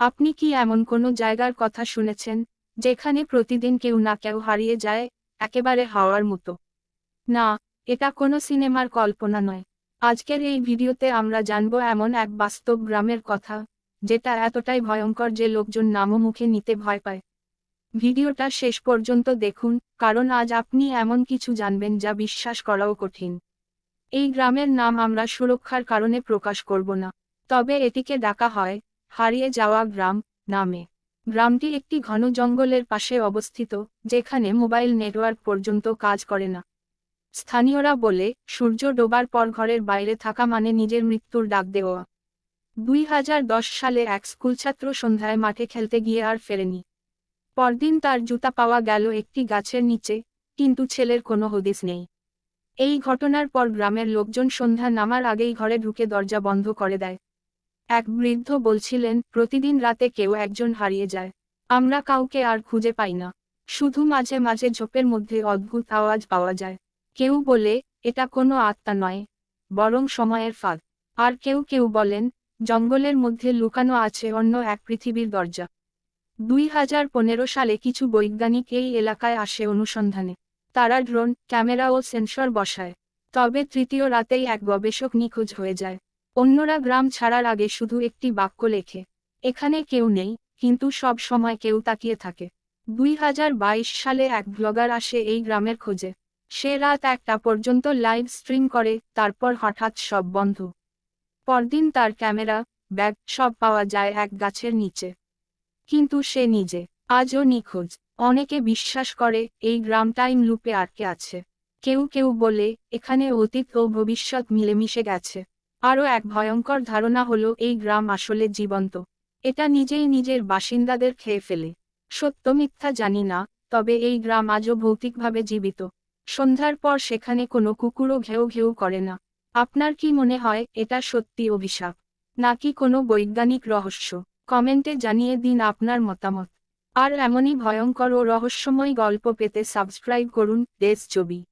আপনি কি এমন কোনো জায়গার কথা শুনেছেন, যেখানে প্রতিদিন কেউ না কেউ হারিয়ে যায়, একেবারে হাওয়ার মতো? না, এটা কোনো সিনেমার কল্পনা নয়। আজকের এই ভিডিওতে আমরা জানব এমন এক বাস্তব গ্রামের কথা, যেটা এতটাই ভয়ঙ্কর যে লোকজন নামও মুখে নিতে ভয় পায়। ভিডিওটা শেষ পর্যন্ত দেখুন, কারণ আজ আপনি এমন কিছু জানবেন যা বিশ্বাস করাও কঠিন। এই গ্রামের নাম আমরা সুরক্ষার কারণে প্রকাশ করব না, তবে এটিকে ডাকা হয় হারিয়ে যাওয়া গ্রাম নামে। গ্রামটি একটি ঘন জঙ্গলের পাশে অবস্থিত, যেখানে মোবাইল নেটওয়ার্ক পর্যন্ত কাজ করে না। স্থানীয়রা বলে, সূর্য ডোবার পর ঘরের বাইরে থাকা মানে নিজের মৃত্যুর ডাক দেওয়া। দুই হাজার দশ সালে এক স্কুলছাত্র সন্ধ্যায় মাঠে খেলতে গিয়ে আর ফেরেনি। পরদিন তার জুতা পাওয়া গেল একটি গাছের নিচে, কিন্তু ছেলের কোনো হদিস নেই। এই ঘটনার পর গ্রামের লোকজন সন্ধ্যা নামার আগেই ঘরে ঢুকে দরজা বন্ধ করে দেয়। এক বৃদ্ধ বলছিলেন, প্রতিদিন রাতে কেউ একজন হারিয়ে যায়। আমরা কাউকে আর খুঁজে পাই না। শুধু মাঝে মাঝে ঝোপের মধ্যে অদ্ভুত আওয়াজ পাওয়া যায়। কেউ বলে, এটা কোনো আত্মা নয়, বরং সময়ের ফাঁদ। আর কেউ কেউ বলেন, জঙ্গলের মধ্যে লুকানো আছে অন্য এক পৃথিবীর দরজা। দুই হাজার পনেরো সালে কিছু বৈজ্ঞানিক এই এলাকায় আসে অনুসন্ধানে। তারা ড্রোন, ক্যামেরা ও সেন্সর বসায়। তবে তৃতীয় রাতেই এক গবেষক নিখোঁজ হয়ে যায়। অন্যরা গ্রাম ছাড়ার আগে শুধু একটি বাক্য লেখে, এখানে কেউ নেই, কিন্তু সব সময় কেউ তাকিয়ে থাকে। দুই হাজার বাইশ সালে এক ব্লগার আসে এই গ্রামের খোঁজে। সে রাত একটা পর্যন্ত লাইভ স্ট্রিম করে, তারপর হঠাৎ সব বন্ধ। পরদিন তার ক্যামেরা, ব্যাগ সব পাওয়া যায় এক গাছের নিচে। কিন্তু সে নিজে, আজও নিখোঁজ। অনেকে বিশ্বাস করে, এই গ্রাম টাইম লুপে আটকে আছে। কেউ কেউ বলে, এখানে অতীত ও ভবিষ্যৎ মিলেমিশে গেছে। আরও এক ভয়ঙ্কর ধারণা হলো, এই গ্রাম আসলে জীবন্ত। এটা নিজেই নিজের বাসিন্দাদের খেয়ে ফেলে। সত্য মিথ্যা জানি না, তবে এই গ্রাম আজও ভৌতিকভাবে জীবিত। সন্ধ্যার পর সেখানে কোনো কুকুরও ঘেউ ঘেউ করে না। আপনার কি মনে হয়, এটা সত্যি অভিশাপ? নাকি কোনো বৈজ্ঞানিক রহস্য? কমেন্টে জানিয়ে দিন আপনার মতামত। আর এমনই ভয়ঙ্কর ও রহস্যময় গল্প পেতে সাবস্ক্রাইব করুন, দেশ ছবি।